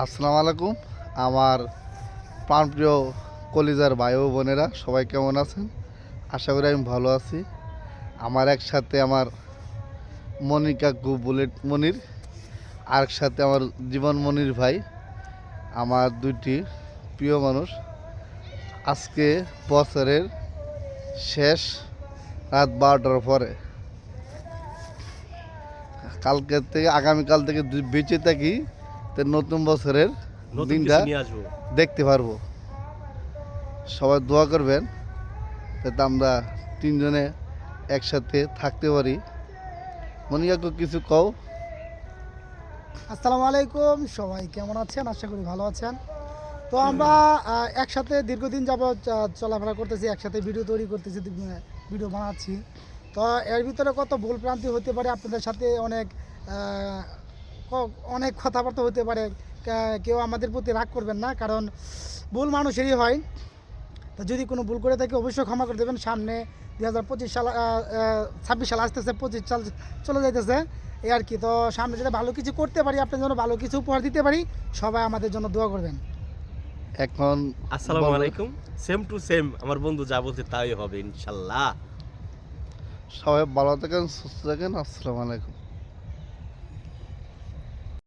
আসসালামু আলাইকুম। আমার প্রাণপ্রিয় কলিজার ভাই ও বোনেরা, সবাই কেমন আছেন? আশা করি আমি ভালো আছি। আমার একসাথে আমার মনির কাকু বুলেট মনির আর সাথে আমার জীবন মনির ভাই, আমার দুইটি প্রিয় মানুষ। আজকে বছরের শেষ রাত বারোটার পরে। কালকে থেকে, আগামীকাল থেকে বেঁচে থাকি তো নতুন বছরের দিনটা দেখতে পারব। সবাই দোয়া করবেন যাতে আমরা তিনজনে একসাথে থাকতে পারি। মনিকাকু কিছু কও? আসসালামু আলাইকুম সবাই কেমন আছেন? আশা করি ভালো আছেন। তো আমরা একসাথে দীর্ঘদিন যাবৎ আহ, চলাফেরা করতেছি একসাথে ভিডিও তৈরি করতেছি ভিডিও বানাচ্ছি। তো এর ভিতরে কত ভুল ভ্রান্তি হতে পারে আপনাদের সাথে অনেক অনেক কথাবার্তা হতে পারে। কেউ আমাদের প্রতি রাগ করবেন না কারণ ভুল মানুষেরই হয়। তো যদি কোনো ভুল করে থাকে অবশ্যই ক্ষমা করে দেবেন। সামনে দুই হাজার পঁচিশ সাল ছাব্বিশ সাল আসতেছে পঁচিশ সাল চলে যাইতেছে। এই আর কি। তো সামনে যদি ভালো কিছু করতে পারি আপনার জন্য ভালো কিছু উপহার দিতে পারি সবাই আমাদের জন্য দোয়া করবেন। এখন আসসালামু আলাইকুম। সেম টু সেম আমার বন্ধু যা বলছে তাই হবে ইনশাল্লাহ। সবাই ভালো থাকেন সুস্থ থাকেন। আসসালামু আলাইকুম।